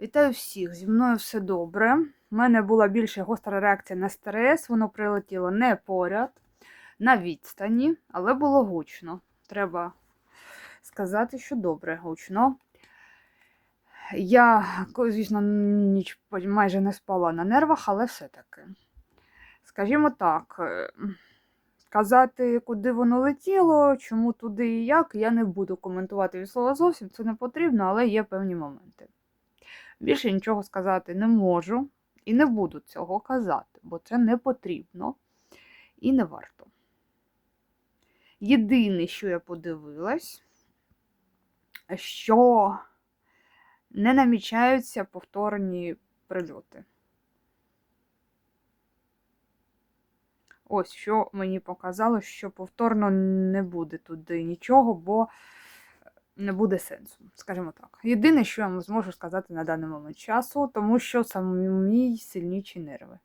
Вітаю всіх! Зі мною все добре. У мене була більше гостра реакція на стрес, воно прилетіло не поряд, на відстані, але було гучно. Треба сказати, що добре гучно. Я, звісно, ніч майже не спала на нервах, але все-таки. Скажімо так, е, казати, куди воно летіло, чому туди і як, я не буду коментувати від слова зовсім, це не потрібно, але є певні моменти. Більше нічого сказати не можу і не буду цього казати, бо це не потрібно і не варто. Єдине, що я подивилась, що не намічаються повторні прильоти. Ось що мені показало, що повторно не буде туди нічого, бо не буде сенсу, скажімо так. Єдине, що я вам зможу сказати на даний момент часу, тому що самі сильніші нерви.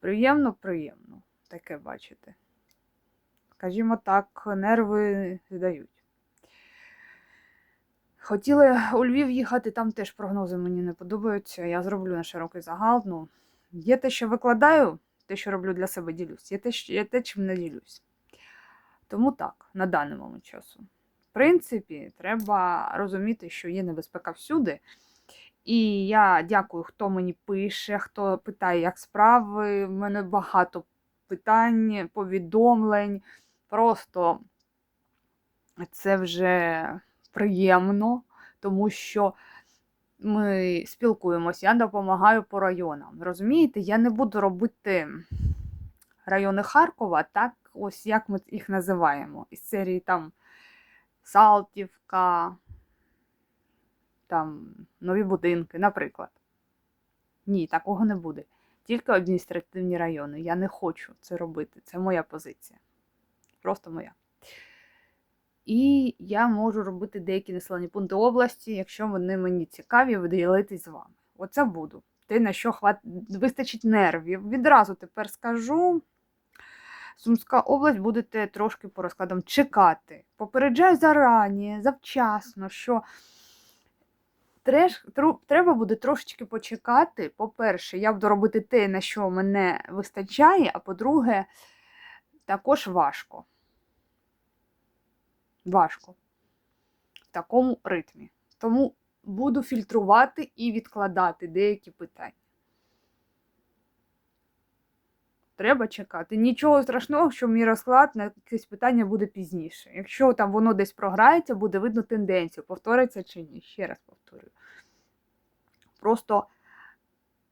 Приємно, приємно таке бачити. Скажімо так, нерви здають. Хотіла у Львів їхати, там теж прогнози мені не подобаються. Я зроблю на широкий загал. Ну, є те, що викладаю, те, що роблю для себе, ділюсь. Є те, що, є те чим не ділюсь. Тому так, на даний момент часу. В принципі, треба розуміти, що є небезпека всюди. І я дякую, хто мені пише, хто питає, як справи. У мене багато питань, повідомлень. Просто це вже приємно, тому що ми спілкуємося, я допомагаю по районам. Розумієте, я не буду робити райони Харкова, так ось як ми їх називаємо. Із серії там Салтівка, там нові будинки, наприклад. Ні, такого не буде. Тільки адміністративні райони. Я не хочу це робити. Це моя позиція. Просто моя. І я можу робити деякі населені пункти області, якщо вони мені цікаві, виділитись з вами. Оце буду. Те, на що хват... вистачить нервів. Відразу тепер скажу. Сумська область будете трошки по розкладам чекати. Попереджаю зарані, завчасно, що треба буде трошечки почекати. По-перше, я буду робити те, на що мене вистачає, а по-друге, також важко. Важко. В такому ритмі. Тому буду фільтрувати і відкладати деякі питання. Треба чекати. Нічого страшного, що мій розклад на якесь питання буде пізніше. Якщо там воно десь програється, буде видно тенденцію, повториться чи ні. Ще раз повторюю. Просто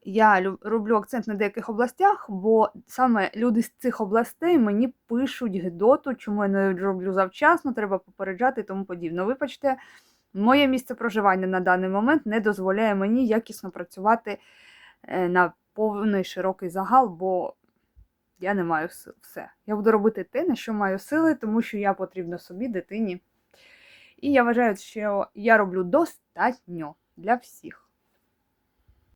я роблю акцент на деяких областях, бо саме люди з цих областей мені пишуть гидоту, чому я не роблю завчасно, треба попереджати і тому подібне. Вибачте, моє місце проживання на даний момент не дозволяє мені якісно працювати е, на повний широкий загал, бо я не маю сил. Все. Я буду робити те, на що маю сили, тому що я потрібна собі, дитині. І я вважаю, що я роблю достатньо для всіх.